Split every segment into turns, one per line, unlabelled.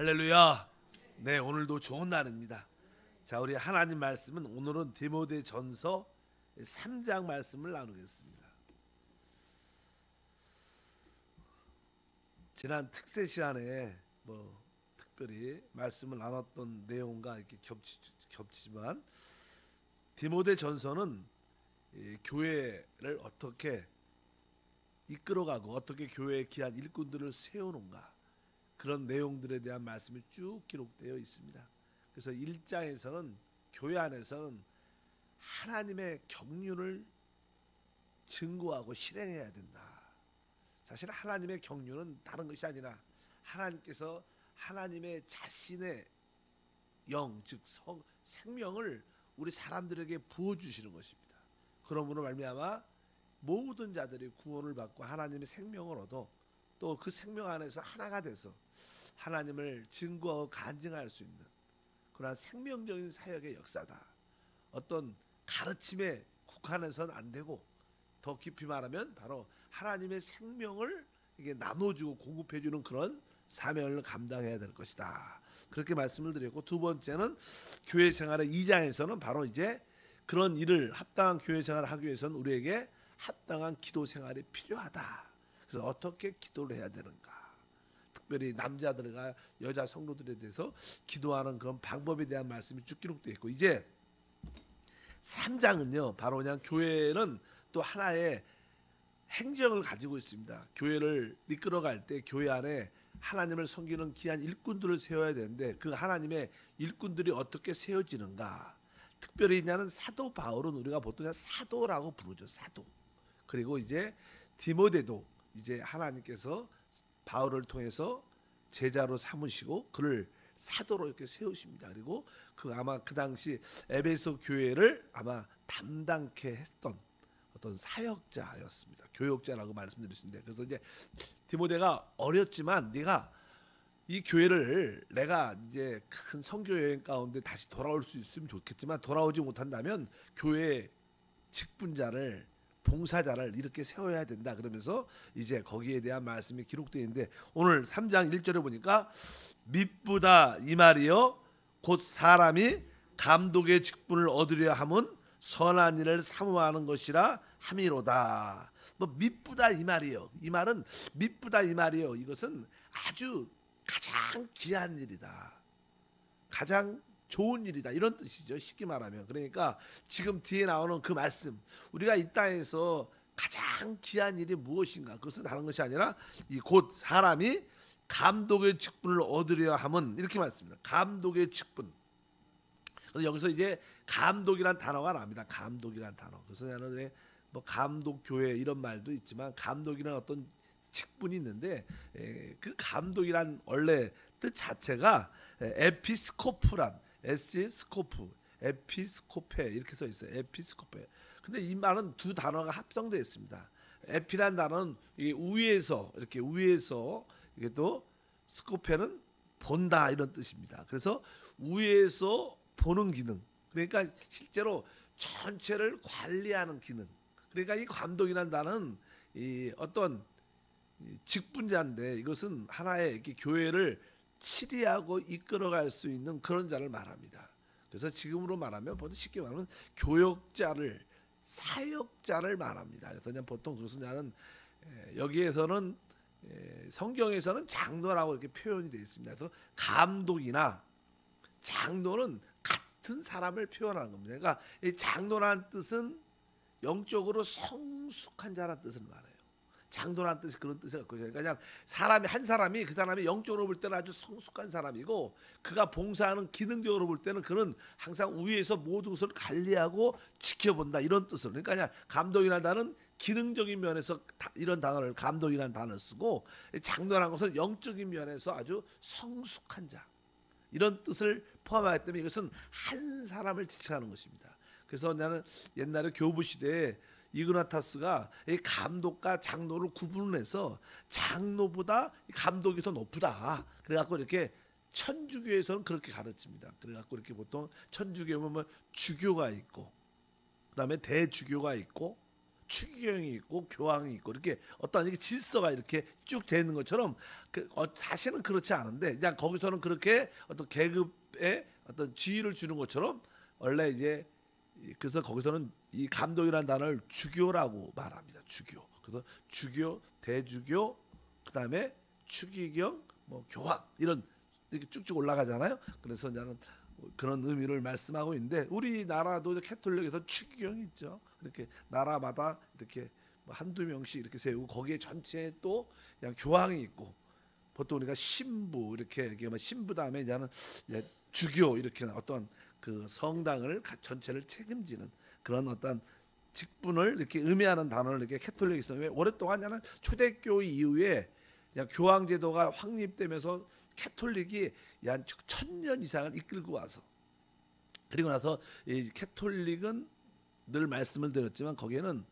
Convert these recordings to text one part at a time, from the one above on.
할렐루야. 네, 오늘도 좋은 날입니다. 자, 우리 하나님 말씀은 오늘은 디모데 전서 3장 말씀을 나누겠습니다. 지난 특세 시간에 뭐 특별히 말씀을 나눴던 내용과 이렇게 겹치, 겹치지만 디모데 전서는 교회를 어떻게 이끌어가고 어떻게 교회의 귀한 일꾼들을 세우는가 그런 내용들에 대한 말씀이 쭉 기록되어 있습니다. 그래서 1장에서는 교회 안에서는 하나님의 경륜을 증거하고 실행해야 된다. 사실 하나님의 경륜은 다른 것이 아니라 하나님께서 하나님의 자신의 영, 즉 성, 생명을 우리 사람들에게 부어 주시는 것입니다. 그러므로 말미암아 모든 자들이 구원을 받고 하나님의 생명을 얻어 또 그 생명 안에서 하나가 돼서 하나님을 증거하고 간증할 수 있는 그러한 생명적인 사역의 역사다. 어떤 가르침에 국한해서는 안 되고 더 깊이 말하면 바로 하나님의 생명을 이게 나눠주고 공급해주는 그런 사명을 감당해야 될 것이다. 그렇게 말씀을 드렸고 두 번째는 교회 생활의 2장에서는 바로 이제 그런 일을 합당한 교회 생활을 하기 위해서는 우리에게 합당한 기도 생활이 필요하다. 그래서 어떻게 기도를 해야 되는가? 특별히 남자들과 여자 성도들에 대해서 기도하는 그런 방법에 대한 말씀이 쭉 기록되어 있고 이제 3장은요. 바로 그냥 교회는 또 하나의 행정을 가지고 있습니다. 교회를 이끌어갈 때 교회 안에 하나님을 섬기는 귀한 일꾼들을 세워야 되는데 그 하나님의 일꾼들이 어떻게 세워지는가? 특별히 있냐는 사도 바울은 우리가 보통 사도라고 부르죠. 사도. 그리고 이제 디모데도 이제 하나님께서 바울을 통해서 제자로 삼으시고 그를 사도로 이렇게 세우십니다. 그리고 그 아마 그 당시 에베소 교회를 아마 담당케 했던 어떤 사역자였습니다. 교역자라고 말씀드릴 수 있는데 그래서 이제 디모데가 어렸지만 네가 이 교회를 내가 이제 큰 선교 여행 가운데 다시 돌아올 수 있으면 좋겠지만 돌아오지 못한다면 교회 직분자를 봉사자를 이렇게 세워야 된다 그러면서 이제 거기에 대한 말씀이 기록되어 있는데 오늘 3장 1절에 보니까 미쁘다 이 말이요 곧 사람이 감독의 직분을 얻으려 함은 선한 일을 사모하는 것이라 함이로다. 뭐 미쁘다 이 말이요. 이 말은 미쁘다 이 말이요. 이것은 아주 가장 귀한 일이다. 가장 좋은 일이다. 이런 뜻이죠. 쉽게 말하면. 그러니까 지금 뒤에 나오는 그 말씀. 우리가 이 땅에서 가장 귀한 일이 무엇인가? 그것은 다른 것이 아니라 이 곧 사람이 감독의 직분을 얻으려 함은 이렇게 말씀니다. 감독의 직분. 그래서 여기서 이제 감독이란 단어가 나옵니다. 감독이란 단어. 그래서 나는 뭐 감독 교회 이런 말도 있지만 감독이란 어떤 직분이 있는데 그 감독이란 원래 뜻 자체가 에피스코프란 에스 스코프, 에피스코페 이렇게 써 있어요. 에피스코페. 근데 이 말은 두 단어가 합성되어 있습니다. 에피란 단어는 이게 위에서 이렇게 위에서 이게 또 스코페는 본다 이런 뜻입니다. 그래서 위에서 보는 기능. 그러니까 실제로 전체를 관리하는 기능. 그러니까 이 감독이란 단어는 이 어떤 직분자인데 이것은 하나의 이렇게 교회를 치리하고 이끌어갈 수 있는 그런 자를 말합니다. 그래서 지금으로 말하면 보통 쉽게 말하면 교역자를 사역자를 말합니다. 그래서 그냥 보통 그것은 여기에서는 성경에서는 장로라고 이렇게 표현이 되어 있습니다. 그래서 감독이나 장로는 같은 사람을 표현하는 겁니다. 그러니까 장로란 뜻은 영적으로 성숙한 자란 뜻을 말해요. 장도란 뜻이 그런 뜻을 갖고 있어요. 그러니까 사람이 한 사람이 그 사람이 영적으로 볼 때는 아주 성숙한 사람이고 그가 봉사하는 기능적으로 볼 때는 그는 항상 위에서 모든 것을 관리하고 지켜본다 이런 뜻을 그러니까 그냥 감독이라는 기능적인 면에서 이런 단어를 감독이라는 단어를 쓰고 장도라는 것은 영적인 면에서 아주 성숙한 자 이런 뜻을 포함하기 때문에 이것은 한 사람을 지칭하는 것입니다. 그래서 나는 옛날에 교부 시대에 이그나타스가 감독과 장로를 구분해서 장로보다 감독이 더 높다. 그래갖고 이렇게 천주교에서는 그렇게 가르칩니다. 그래갖고 이렇게 보통 천주교 보면 주교가 있고, 그 다음에 대주교가 있고, 추기경이 있고 교황이 있고 이렇게 어떤 이게 질서가 이렇게 쭉 되어 있는 것처럼 그 어, 사실은 그렇지 않은데 그냥 거기서는 그렇게 어떤 계급에 어떤 지위를 주는 것처럼 원래 이제 그래서 거기서는 이 감독이라는 단어를 주교라고 말합니다. 주교. 그래서 주교, 대주교, 그다음에 추기경, 뭐 교황 이런 이렇게 쭉쭉 올라가잖아요. 그래서 나는 그런 의미를 말씀하고 있는데 우리나라도 캐톨릭에서 추기경이 있죠. 이렇게 나라마다 이렇게 뭐 한두 명씩 이렇게 세우고 거기에 전체에 또 그냥 교황이 있고 보통 우리가 신부 이렇게 이렇게 뭐 신부 다음에 이제는 주교 이렇게 어떤 그 성당을 전체를 책임지는 그런 어떤 직분을 이렇게 의미하는 단어를 이렇게 있어요. 왜 오랫동안 냐는 초대교 이후에 교황 제도가 확립되면서 캐톨릭이 한 천년 이상을 이끌고 와서 그리고 나서 이 캐톨릭은 늘 말씀을 드렸지만 거기에는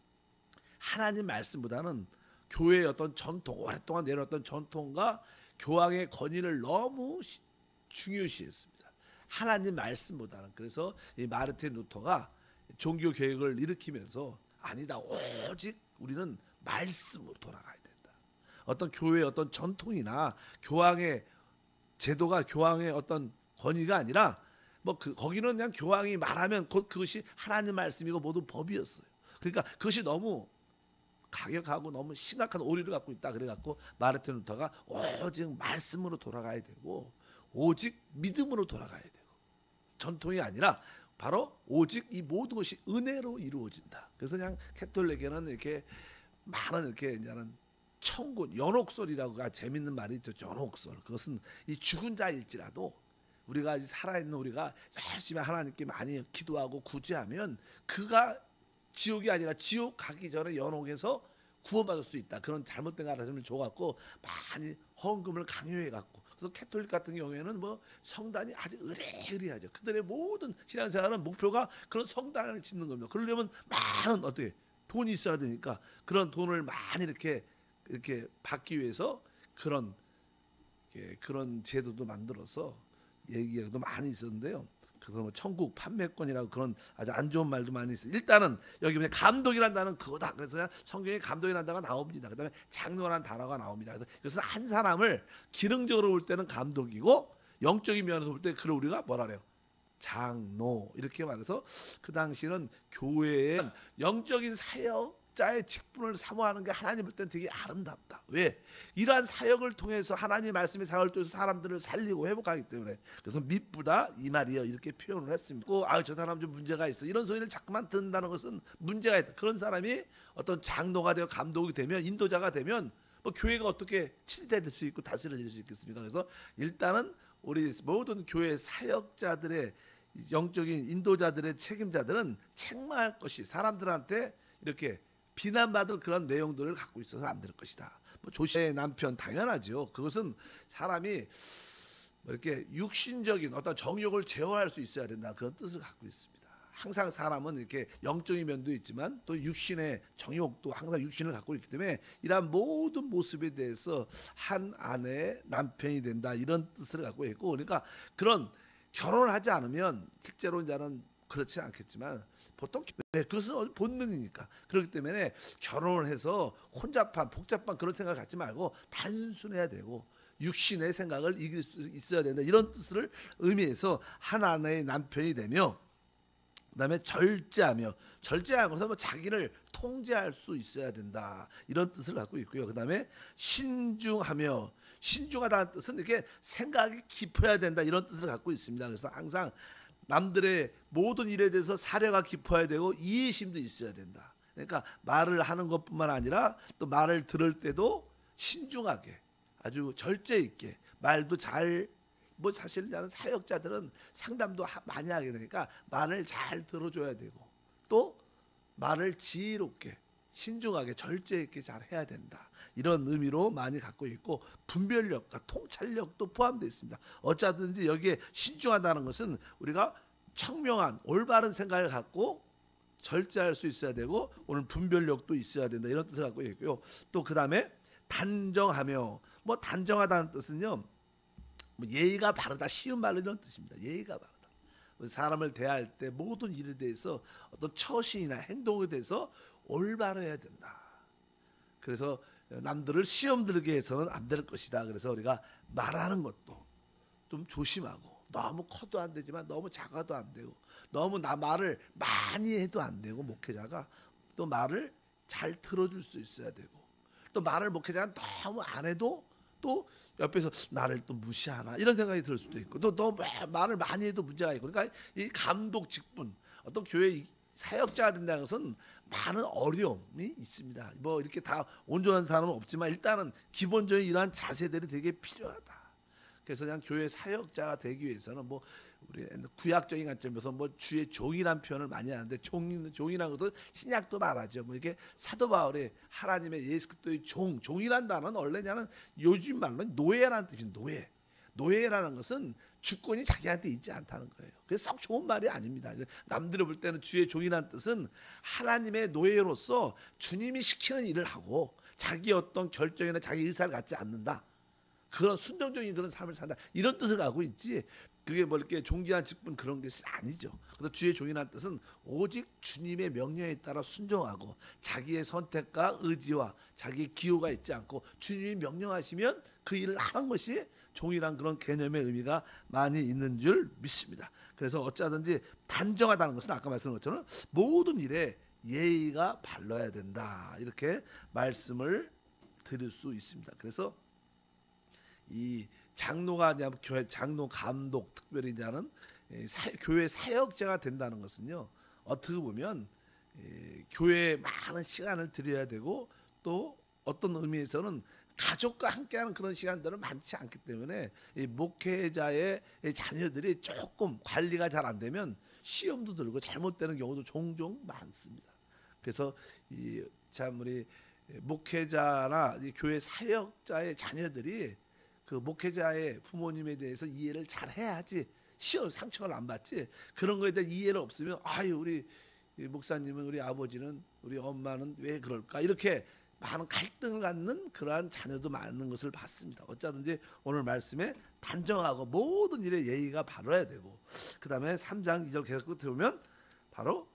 하나님 말씀보다는 교회의 어떤 전통 오랫동안 내려왔던 전통과 교황의 권위를 너무 중요시했습니다. 하나님 말씀보다는 그래서 이 마르틴 루터가 종교 개혁을 일으키면서 아니다 오직 우리는 말씀으로 돌아가야 된다. 어떤 교회의 어떤 전통이나 교황의 제도가 교황의 어떤 권위가 아니라 뭐 그 거기는 그냥 교황이 말하면 곧 그것이 하나님 말씀이고 모두 법이었어요. 그러니까 그것이 너무 가격하고 너무 심각한 오류를 갖고 있다 그래 갖고 마르틴 루터가 오직 말씀으로 돌아가야 되고 오직 믿음으로 돌아가야 되고 전통이 아니라 바로 오직 이 모든 것이 은혜로 이루어진다. 그래서 그냥 캐톨릭에는 이렇게 많은 이렇게 이제는 청군 연옥설이라고가 재밌는 말이 있죠. 연옥설. 그것은 이 죽은 자일지라도 우리가 살아있는 우리가 열심히 하나님께 많이 기도하고 구제하면 그가 지옥이 아니라 지옥 가기 전에 연옥에서 구원받을 수 있다. 그런 잘못된 가르침을 줘갖고 많이 헌금을 강요해갖고 그래서 캐톨릭 같은 경우에는 뭐 성단이 아주 의뢰의뢰하죠. 그들의 모든 신앙생활은 목표가 그런 성단을 짓는 겁니다. 그러려면 많은 어떻게 돈이 있어야 되니까 그런 돈을 많이 이렇게 이렇게 받기 위해서 그런 그런 제도도 만들어서 얘기도 많이 있었는데요. 그래서 뭐 천국 판매권이라고 그런 아주 안 좋은 말도 많이 있어요. 일단은 여기 그냥 감독이란 단어는 그거다. 그래서 성경에 감독이란 단어가 나옵니다. 그다음에 장로란 단어가 나옵니다. 그래서 한 사람을 기능적으로 볼 때는 감독이고 영적인 면에서 볼 때 그걸 우리가 뭐라 그래요? 장로 이렇게 말해서 그 당시는 교회의 영적인 사역 자의 직분을 사모하는 게 하나님 볼 때는 되게 아름답다. 왜? 이러한 사역을 통해서 하나님 말씀의 사역을 통해서 사람들을 살리고 회복하기 때문에 그래서 미쁘다 이 말이요 이렇게 표현을 했습니다. 아저 사람 좀 문제가 있어 이런 소리를 자꾸만 듣는다는 것은 문제가 있다. 그런 사람이 어떤 장로가 되어 감독이 되면 인도자가 되면 뭐 교회가 어떻게 치료될 수 있고 다스려질 수 있겠습니까? 그래서 일단은 우리 모든 교회 사역자들의 영적인 인도자들의 책임자들은 책망할 것이 사람들한테 이렇게 비난받을 그런 내용들을 갖고 있어서 안 될 것이다. 뭐 조시의 남편 당연하죠. 그것은 사람이 뭐 이렇게 육신적인 어떤 정욕을 제어할 수 있어야 된다 그런 뜻을 갖고 있습니다. 항상 사람은 이렇게 영적인 면도 있지만 또 육신의 정욕도 항상 육신을 갖고 있기 때문에 이러한 모든 모습에 대해서 한 아내의 남편이 된다 이런 뜻을 갖고 있고 그러니까 그런 결혼을 하지 않으면 실제로 이제는 그렇지 않겠지만 보통 네, 그것은 본능이니까 그렇기 때문에 결혼을 해서 혼잡한 복잡한 그런 생각 갖지 말고 단순해야 되고 육신의 생각을 이길 수 있어야 된다 이런 뜻을 의미해서 하나의 남편이 되며 그다음에 절제하며 절제하는 것은 뭐 자기를 통제할 수 있어야 된다 이런 뜻을 갖고 있고요. 그다음에 신중하며 신중하다는 뜻은 이렇게 생각이 깊어야 된다 이런 뜻을 갖고 있습니다. 그래서 항상 남들의 모든 일에 대해서 사려가 깊어야 되고 이해심도 있어야 된다. 그러니까 말을 하는 것뿐만 아니라 또 말을 들을 때도 신중하게 아주 절제 있게 말도 잘 뭐 사실 나는 사역자들은 상담도 많이 하게 되니까 말을 잘 들어줘야 되고 또 말을 지혜롭게 신중하게 절제 있게 잘 해야 된다. 이런 의미로 많이 갖고 있고 분별력과 통찰력도 포함되어 있습니다. 어쩌든지 여기에 신중하다는 것은 우리가 청명한 올바른 생각을 갖고 절제할 수 있어야 되고 오늘 분별력도 있어야 된다 이런 뜻을 갖고 있고요. 또 그 다음에 단정하며 뭐 단정하다는 뜻은요. 뭐 예의가 바르다 쉬운 말로 이런 뜻입니다. 예의가 바르다. 사람을 대할 때 모든 일에 대해서 어떤 처신이나 행동에 대해서 올바르해야 된다. 그래서 남들을 시험 들게 해서는 안 될 것이다. 그래서 우리가 말하는 것도 좀 조심하고 너무 커도 안 되지만 너무 작아도 안 되고 너무 나 말을 많이 해도 안 되고 목회자가 또 말을 잘 들어줄 수 있어야 되고 또 말을 목회자가 너무 안 해도 또 옆에서 나를 또 무시하나 이런 생각이 들 수도 있고 또 너무 말을 많이 해도 문제가 있고 그러니까 이 감독 직분 어떤 교회 사역자가 된다는 것은 많은 어려움이 있습니다. 뭐 이렇게 다 온전한 사람은 없지만 일단은 기본적인 이러한 자세들이 되게 필요하다. 그래서 그냥 교회 사역자가 되기 위해서는 뭐 우리 구약적인 관점에서 뭐 주의 종이란 표현을 많이 하는데 종 종이란 것도 신약도 말하죠. 뭐 이게 사도 바울이 하나님의 예수 그리스도의 종 종이란 단어는 원래냐는 요즘 말로 노예라는 뜻이 노예. 노예라는 것은 주권이 자기한테 있지 않다는 거예요. 그래서 썩 좋은 말이 아닙니다. 남들이 볼 때는 주의 종이라는 뜻은 하나님의 노예로서 주님이 시키는 일을 하고 자기 어떤 결정이나 자기 의사를 갖지 않는다. 그런 순종적인 그런 삶을 산다. 이런 뜻을 갖고 있지. 그게 뭐 이렇게 존귀한 직분 그런 것이 아니죠. 그래서 주의 종이라는 뜻은 오직 주님의 명령에 따라 순종하고 자기의 선택과 의지와 자기 기호가 있지 않고 주님이 명령하시면 그 일을 하는 것이 종이란 그런 개념의 의미가 많이 있는 줄 믿습니다. 그래서 어찌하든지 단정하다는 것은 아까 말씀한 것처럼 모든 일에 예의가 발라야 된다. 이렇게 말씀을 드릴 수 있습니다. 그래서 이 장로가 아니라 교회 장로 감독 특별히 이제는 사, 교회 사역자가 된다는 것은요 어떻게 보면 에, 교회에 많은 시간을 들여야 되고 또 어떤 의미에서는 가족과 함께하는 그런 시간들은 많지 않기 때문에 이 목회자의 자녀들이 조금 관리가 잘 안 되면 시험도 들고 잘못되는 경우도 종종 많습니다. 그래서 이 참 우리 목회자나 교회 사역자의 자녀들이 그 목회자의 부모님에 대해서 이해를 잘 해야지 시험 상처를 안 받지 그런 거에 대한 이해를 없으면 아유 우리 목사님은 우리 아버지는 우리 엄마는 왜 그럴까 이렇게 많은 갈등을 갖는 그러한 자녀도 많은 것을 봤습니다. 어쩌든지 오늘 말씀에 단정하고 모든 일에 예의가 바라야 되고 그 다음에 3장 2절 계속 보면 바로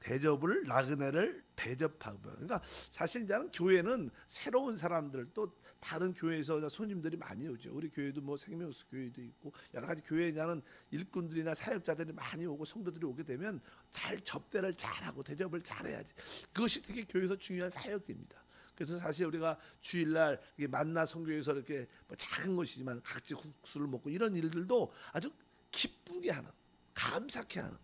대접을 나그네를 대접하고 그러니까 사실 이제는 교회는 새로운 사람들 또 다른 교회에서 손님들이 많이 오죠. 우리 교회도 뭐 생명수 교회도 있고 여러 가지 교회냐는 일꾼들이나 사역자들이 많이 오고 성도들이 오게 되면 잘 접대를 잘하고 대접을 잘해야지. 그것이 되게 교회에서 중요한 사역입니다. 그래서 사실 우리가 주일날 만나 성교에서 이렇게 뭐 작은 것이지만 각지 국수를 먹고 이런 일들도 아주 기쁘게 하는 감사케 하는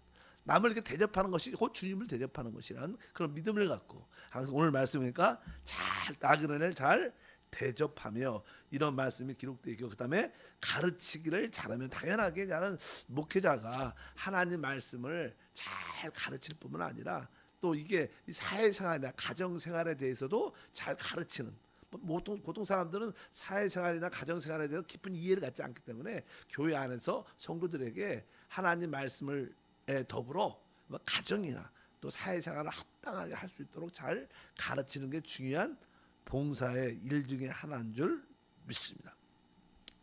남을 이렇게 대접하는 것이 곧 주님을 대접하는 것이라는 그런 믿음을 갖고 항상 오늘 말씀이니까 잘 나그네를 잘 대접하며 이런 말씀이 기록되어 있고 그다음에 가르치기를 잘하면 당연하게 나는 목회자가 하나님 말씀을 잘 가르칠 뿐만 아니라 또 이게 사회생활이나 가정생활에 대해서도 잘 가르치는 뭐 보통 보통 사람들은 사회생활이나 가정생활에 대해서 깊은 이해를 갖지 않기 때문에 교회 안에서 성도들에게 하나님 말씀을 더불어 뭐 가정이나 또 사회생활을 합당하게 할 수 있도록 잘 가르치는 게 중요한 봉사의 일 중에 하나인 줄 믿습니다.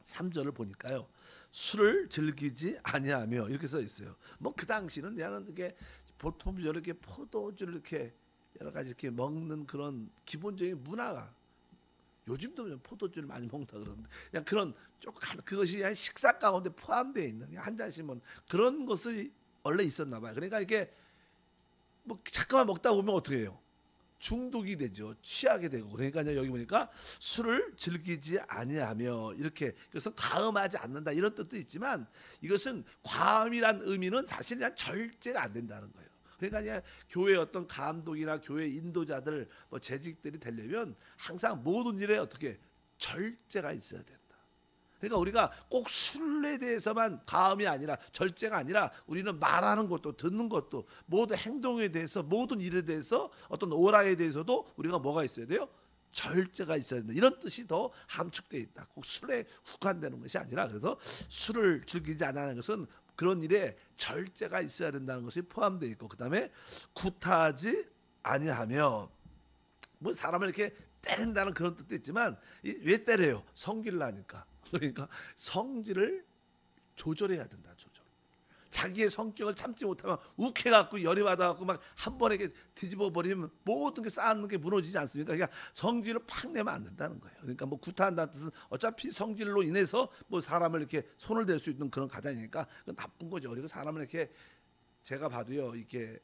3절을 보니까요. 술을 즐기지 아니하며 이렇게 써 있어요. 뭐 그 당시는 그냥 이게 보통 이렇게 포도주를 이렇게 여러 가지 이렇게 먹는 그런 기본적인 문화가 요즘도 포도주를 많이 먹는다 그러는데 그냥 그런 조금 그것이 식사 가운데 포함되어 있는 한 잔씩은 그런 것이 원래 있었나 봐요. 그러니까 이게 뭐 잠깐만 먹다 보면 어떻게 해요? 중독이 되죠. 취하게 되고. 그러니까 여기 보니까 술을 즐기지 아니하며 이렇게 그래서 과음하지 않는다 이런 뜻도 있지만 이것은 과음이란 의미는 사실 그냥 절제가 안 된다는 거예요. 그러니까 교회 어떤 감독이나 교회 인도자들 뭐 재직들이 되려면 항상 모든 일에 어떻게 절제가 있어야 된다. 그러니까 우리가 꼭 술에 대해서만 가음이 아니라 절제가 아니라 우리는 말하는 것도 듣는 것도 모든 행동에 대해서 모든 일에 대해서 어떤 오라에 대해서도 우리가 뭐가 있어야 돼요? 절제가 있어야 된다. 이런 뜻이 더 함축되어 있다. 꼭 술에 국한되는 것이 아니라 그래서 술을 즐기지 않는 것은 그런 일에 절제가 있어야 된다는 것이 포함되어 있고 그다음에 구타하지 아니하며 뭐 사람을 이렇게 때린다는 그런 뜻도 있지만 왜 때려요? 성기를 하니까 그러니까 성질을 조절해야 된다. 조절. 자기의 성격을 참지 못하면 욱해갖고 열이 받아갖고 막 한 번에 뒤집어 버리면 모든 게 쌓는 게 무너지지 않습니까? 그러니까 성질을 팍 내면 안 된다는 거예요. 그러니까 뭐 구타한다는 뜻은 어차피 성질로 인해서 뭐 사람을 이렇게 손을 댈 수 있는 그런 가장이니까 나쁜 거죠. 그리고 사람을 이렇게 제가 봐도요 이렇게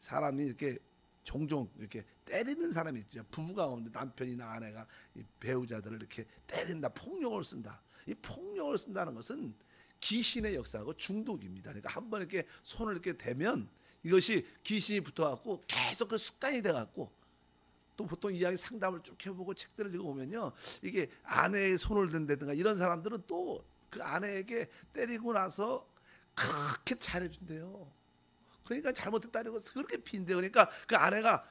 사람이 이렇게 종종 이렇게 때리는 사람이 있죠. 부부가 오는데 남편이나 아내가 이 배우자들을 이렇게 때린다, 폭력을 쓴다. 이 폭력을 쓴다는 것은 귀신의 역사하고 중독입니다. 그러니까 한 번 이렇게 손을 이렇게 대면 이것이 귀신이 붙어갖고 계속 그 습관이 돼갖고 또 보통 이야기 상담을 쭉 해보고 책들을 읽어보면요 이게 아내의 손을 댄다든가 이런 사람들은 또 그 아내에게 때리고 나서 그렇게 잘해준대요. 그러니까 잘못했다는 거 그렇게 빈대 그러니까 그 아내가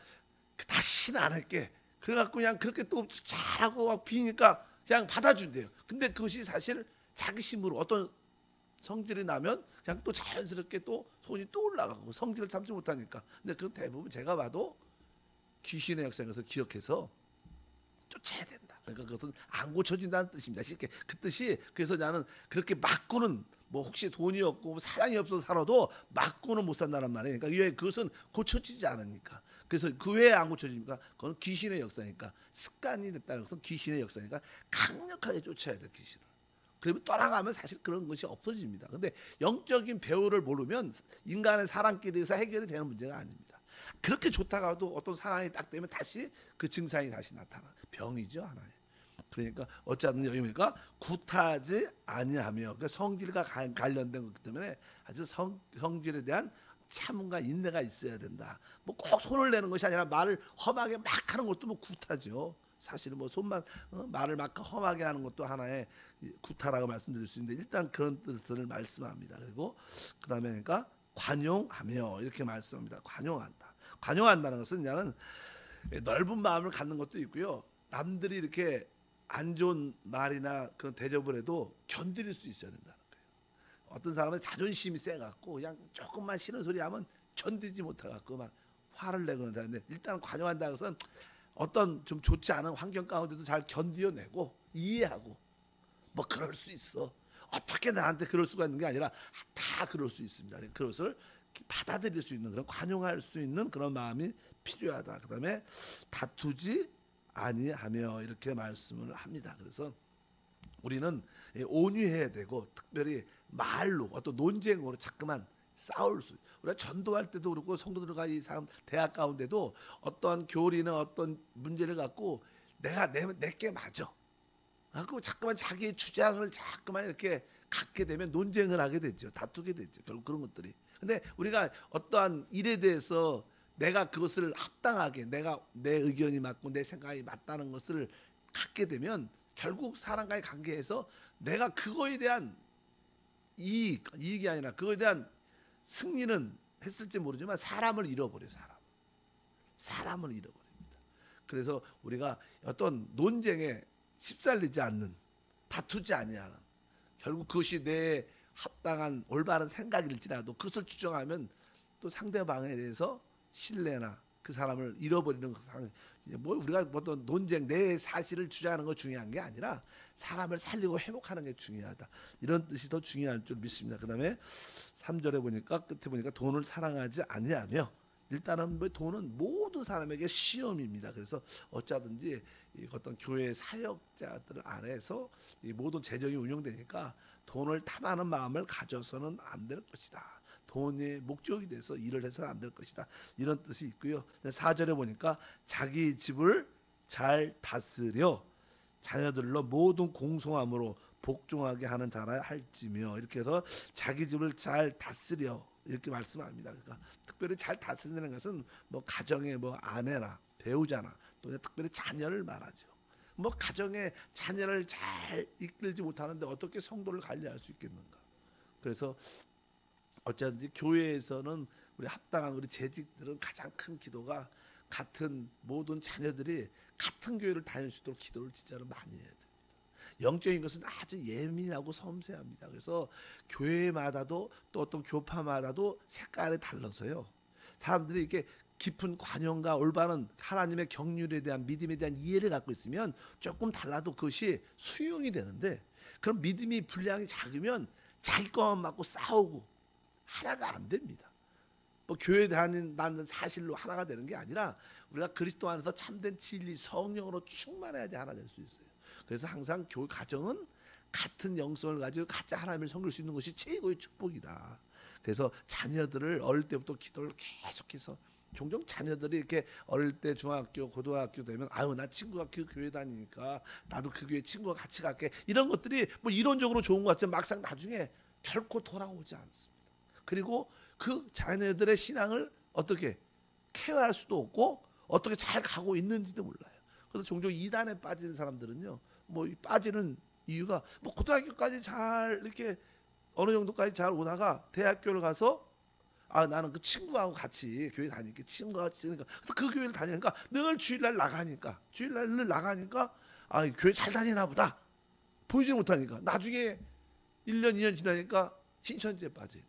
다시는 안 할게. 그래갖고 그냥 그렇게 또 잘하고 막 비니까 그냥 받아준대요. 근데 그것이 사실 자기 심으로 어떤 성질이 나면 그냥 또 자연스럽게 또 손이 또 올라가고 성질을 참지 못하니까. 근데 그건 대부분 제가 봐도 귀신의 것을 기억해서 쫓아야 된다. 그러니까 그것은 안 고쳐진다는 뜻입니다. 쉽게 그 뜻이 그래서 나는 그렇게 맞고는 뭐 혹시 돈이 없고 뭐 사랑이 없어서 살아도 맞고는 못 산다는 말이에요. 그러니까 왜 그것은 고쳐지지 않으니까. 그래서 그왜안 고쳐집니까? 그건 귀신의 역사니까 습관이 됐다는 것은 귀신의 역사니까 강력하게 쫓아야 돼 귀신을. 그러면 떠나가면 사실 그런 것이 없어집니다. 근데 영적인 배우를 모르면 인간의 사람끼리서 해결이 되는 문제가 아닙니다. 그렇게 좋다가도 어떤 상황이 딱 되면 다시 그 증상이 다시 나타나 병이죠 하나의. 그러니까 어찌하든 여기니까 구타하지 아니하며 그러니까 성질과 가- 관련된 거기 때문에 아주 성, 성질에 대한 참음과 인내가 있어야 된다. 뭐 꼭 손을 내는 것이 아니라 말을 험하게 막 하는 것도 뭐 구타죠. 사실은 뭐 손만 어, 말을 막 험하게 하는 것도 하나의 이 구타라고 말씀드릴 수 있는데 일단 그런 뜻을 말씀합니다. 그리고 그다음에 그러니까 관용하며 이렇게 말씀합니다. 관용한다. 관용한다는 것은 나는 넓은 마음을 갖는 것도 있고요. 남들이 이렇게 안 좋은 말이나 그런 대접을 해도 견딜 수 있어야 거예요. 어떤 사람은 자존심이 세갖고 그냥 조금만 싫은 소리 하면 견디지 못해갖고 막 화를 내고 그런다는데 일단 관용한다는 것은 어떤 좀 좋지 않은 환경 가운데도 잘 견디어내고 이해하고 뭐 그럴 수 있어. 어떻게 나한테 그럴 수가 있는 게 아니라 다 그럴 수 있습니다. 그것을 받아들일 수 있는 그런 관용할 수 있는 그런 마음이 필요하다. 그다음에 다투지 아니하며 이렇게 말씀을 합니다. 그래서 우리는 온유해야 되고 특별히 말로 어떤 논쟁으로 자꾸만 싸울 수. 우리가 전도할 때도 그렇고 성도들과 이 사람 대학 가운데도 어떠한 교리나 어떤 문제를 갖고 내가 내 내게 맞아. 갖고 자꾸만 자기의 주장을 자꾸만 이렇게 갖게 되면 논쟁을 하게 되죠. 다투게 되죠. 결국 그런 것들이. 근데 우리가 어떠한 일에 대해서 내가 그것을 합당하게 내가 내 의견이 맞고 내 생각이 맞다는 것을 갖게 되면 결국 사람과의 관계에서 내가 그거에 대한 이익, 이익이 아니라 그거에 대한 승리는 했을지 모르지만 사람을 잃어버려 사람. 사람을 잃어버립니다. 그래서 우리가 어떤 논쟁에 휩쓸리지 않는 다투지 아니하는 결국 그것이 내 합당한 올바른 생각일지라도 그것을 주장하면 또 상대방에 대해서 신뢰나 그 사람을 잃어버리는 상황. 뭐 우리가 뭐 어떤 논쟁 내 사실을 주장하는 거 중요한 게 아니라 사람을 살리고 회복하는 게 중요하다. 이런 뜻이 더 중요할 줄 믿습니다. 그다음에 3절에 보니까 끝에 보니까 돈을 사랑하지 아니하며 일단은 뭐 돈은 모든 사람에게 시험입니다. 그래서 어쩌든지 이 어떤 교회 사역자들 안에서 이 모든 재정이 운영되니까 돈을 탐하는 마음을 가져서는 안 될 것이다. 돈의 목적이 돼서 일을 해서는 안 될 것이다. 이런 뜻이 있고요. 4절에 보니까 자기 집을 잘 다스려 자녀들로 모든 공송함으로 복종하게 하는 자라 할지며 이렇게 해서 자기 집을 잘 다스려 이렇게 말씀합니다. 그러니까 특별히 잘 다스리는 것은 뭐 가정의 뭐 아내나 배우자나 또 특별히 자녀를 말하죠. 뭐 가정의 자녀를 잘 이끌지 못하는데 어떻게 성도를 관리할 수 있겠는가? 그래서 어쨌든지 교회에서는 우리 합당한 우리 재직들은 가장 큰 기도가 같은 모든 자녀들이 같은 교회를 다닐 수 있도록 기도를 진짜로 많이 해야 됩니다. 영적인 것은 아주 예민하고 섬세합니다. 그래서 교회마다도 또 어떤 교파마다도 색깔이 달라서요. 사람들이 이렇게 깊은 관용과 올바른 하나님의 경륜에 대한 믿음에 대한 이해를 갖고 있으면 조금 달라도 그것이 수용이 되는데 그럼 믿음이 분량이 작으면 자기 것만 맞고 싸우고 하나가 안 됩니다. 뭐 교회 다닌다는 사실로 하나가 되는 게 아니라 우리가 그리스도 안에서 참된 진리 성령으로 충만해야지 하나 될 수 있어요. 그래서 항상 교회 가정은 같은 영성을 가지고 각자 하나님을 섬길 수 있는 것이 최고의 축복이다. 그래서 자녀들을 어릴 때부터 기도를 계속해서 종종 자녀들이 이렇게 어릴 때 중학교, 고등학교 되면 아유 나 친구가 그 교회 다니니까 나도 그 교회 친구와 같이 갈게 이런 것들이 뭐 이론적으로 좋은 것 같지만 막상 나중에 결코 돌아오지 않습니다. 그리고 그 자녀들의 신앙을 어떻게 케어할 수도 없고 어떻게 잘 가고 있는지도 몰라요. 그래서 종종 이단에 빠지는 사람들은요, 뭐 빠지는 이유가 뭐 고등학교까지 잘 이렇게 어느 정도까지 잘 오다가 대학교를 가서 아 나는 그 친구하고 같이 교회 다니니까 친구가 있으니까 그 교회를 다니니까 늘 주일날 나가니까 주일날 늘 나가니까 아 교회 잘 다니나 보다. 보이지 못하니까. 나중에 1년 2년 지나니까 신천지에 빠져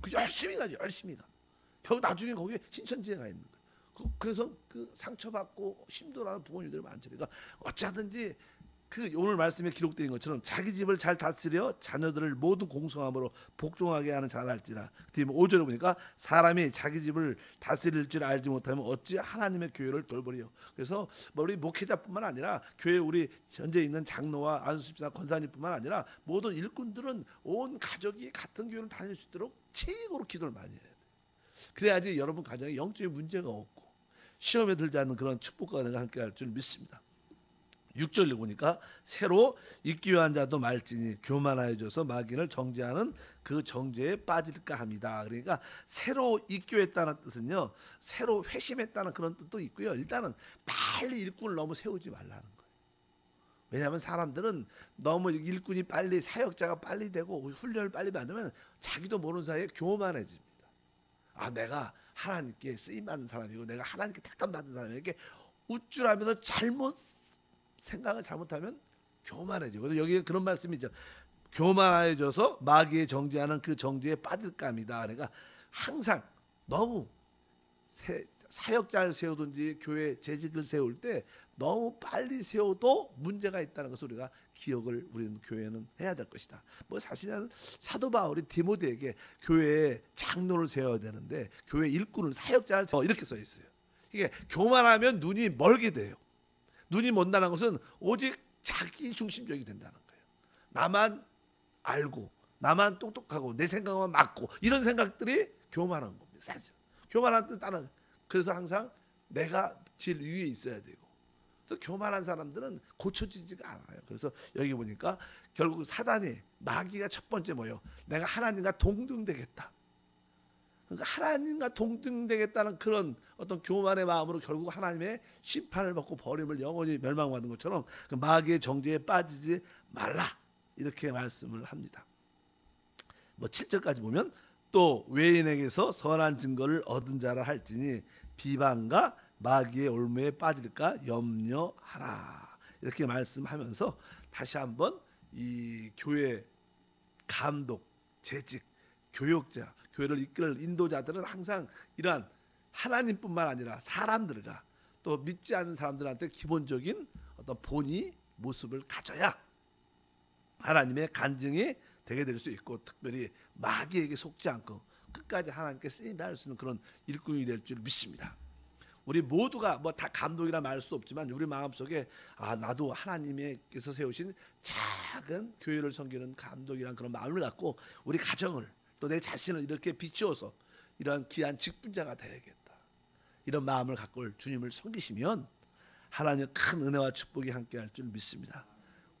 그 열심히 가죠 열심히 가. 결국 나중에 거기에 신천지에 가 있는 거예요 그, 그래서 그 상처받고 힘들어하는 부모님들 많죠. 그러니까 어쩌든지 그 오늘 말씀에 기록된 것처럼 자기 집을 잘 다스려 자녀들을 모두 공성함으로 복종하게 하는 잘할지라. 뒤에 5절에 보니까 사람이 자기 집을 다스릴 줄 알지 못하면 어찌 하나님의 교회를 돌보리요. 그래서 뭐 우리 목회자뿐만 아니라 교회 우리 현재 있는 장로와 안수집사 권사님뿐만 아니라 모든 일꾼들은 온 가족이 같은 교회를 다닐 수 있도록 최고로 기도를 많이 해야 돼. 그래야지 여러분 가정에 영적인 문제가 없고 시험에 들지 않는 그런 축복과 은혜가 함께 할 줄 믿습니다. 6절을 보니까 새로 입기한 자도 말지니 교만하여져서 마귀를 정죄하는 그 정죄에 빠질까 합니다. 그러니까 새로 입교했다는 뜻은요. 새로 회심했다는 그런 뜻도 있고요. 일단은 빨리 일꾼을 너무 세우지 말라는 거예요. 왜냐하면 사람들은 너무 일꾼이 빨리 사역자가 빨리 되고 훈련을 빨리 받으면 자기도 모르는 사이에 교만해집니다. 아 내가 하나님께 쓰임 받는 사람이고 내가 하나님께 택감 받은 사람에게 우쭐하면서 잘못 생각을 잘못하면 교만해져. 그래서 여기 그런 말씀이죠. 교만해져서 마귀의 정죄하는 그 정죄에 빠질까 합니다. 그러니까 항상 너무 세, 사역자를 세우든지 교회 재직을 세울 때 너무 빨리 세워도 문제가 있다는 것을 우리가 기억을 우리는 교회는 해야 될 것이다. 뭐 사실은 사도 바울이 디모데에게 교회에 장로를 세워야 되는데 교회 일꾼을 사역자를 세워 이렇게 써 있어요. 이게 교만하면 눈이 멀게 돼요. 눈이 먼다는 것은 오직 자기 중심적이 된다는 거예요. 나만 알고 나만 똑똑하고 내 생각만 맞고 이런 생각들이 교만한 겁니다. 사실 교만한 뜻다는 그래서 항상 내가 제일 위에 있어야 되고 또 교만한 사람들은 고쳐지지가 않아요. 그래서 여기 보니까 결국 사단이 마귀가 첫 번째 뭐요? 내가 하나님과 동등되겠다. 그러니까 하나님과 동등되겠다는 그런 어떤 교만의 마음으로 결국 하나님의 심판을 받고 버림을 영원히 멸망받는 것처럼 그 마귀의 정죄에 빠지지 말라 이렇게 말씀을 합니다. 뭐 7절까지 보면 또 외인에게서 선한 증거를 얻은 자라 할지니 비방과 마귀의 올무에 빠질까 염려하라 이렇게 말씀하면서 다시 한번 이 교회 감독, 재직, 교역자 교회를 이끌 인도자들은 항상 이러한 하나님뿐만 아니라 사람들과 또 믿지 않는 사람들한테 기본적인 어떤 본의 모습을 가져야 하나님의 간증이 되게 될 수 있고 특별히 마귀에게 속지 않고 끝까지 하나님께 쓰임 받을 수 있는 그런 일꾼이 될 줄 믿습니다. 우리 모두가 뭐 다 감독이라 말할 수 없지만 우리 마음속에 아 나도 하나님께서 세우신 작은 교회를 섬기는 감독이란 그런 마음을 갖고 우리 가정을 또 내 자신을 이렇게 비추어서 이러한 귀한 직분자가 되야겠다. 이런 마음을 갖고 주님을 섬기시면 하나님의 큰 은혜와 축복이 함께할 줄 믿습니다.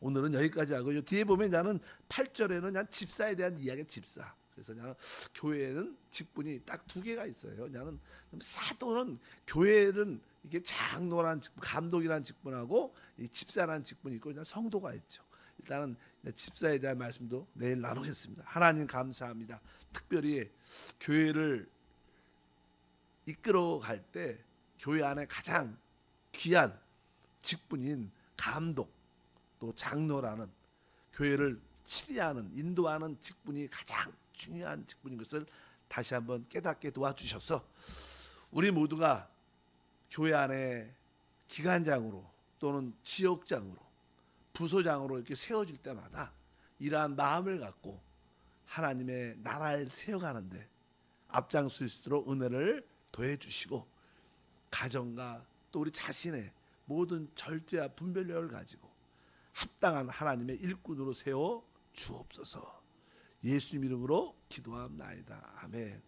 오늘은 여기까지 하고 뒤에 보면 나는 8절에는 난 집사에 대한 이야기 집사. 그래서 나는 교회에는 직분이 딱 두 개가 있어요. 나는 사도는 교회는 이게 장로란 직분, 감독이란 직분하고 이 집사라는 직분이 있고 성도가 있죠. 일단은 집사에 대한 말씀도 내일 나누겠습니다. 하나님 감사합니다. 특별히 교회를 이끌어 갈 때 교회 안에 가장 귀한 직분인 감독 또 장로라는 교회를 치리하는 인도하는 직분이 가장 중요한 직분인 것을 다시 한번 깨닫게 도와주셔서 우리 모두가 교회 안에 기관장으로 또는 지역장으로 부소장으로 이렇게 세워질 때마다 이러한 마음을 갖고 하나님의 나라를 세워가는데 앞장설 수 있도록 은혜를 더해 주시고 가정과 또 우리 자신의 모든 절제와 분별력을 가지고 합당한 하나님의 일꾼으로 세워 주옵소서. 예수님 이름으로 기도합나이다. 아멘.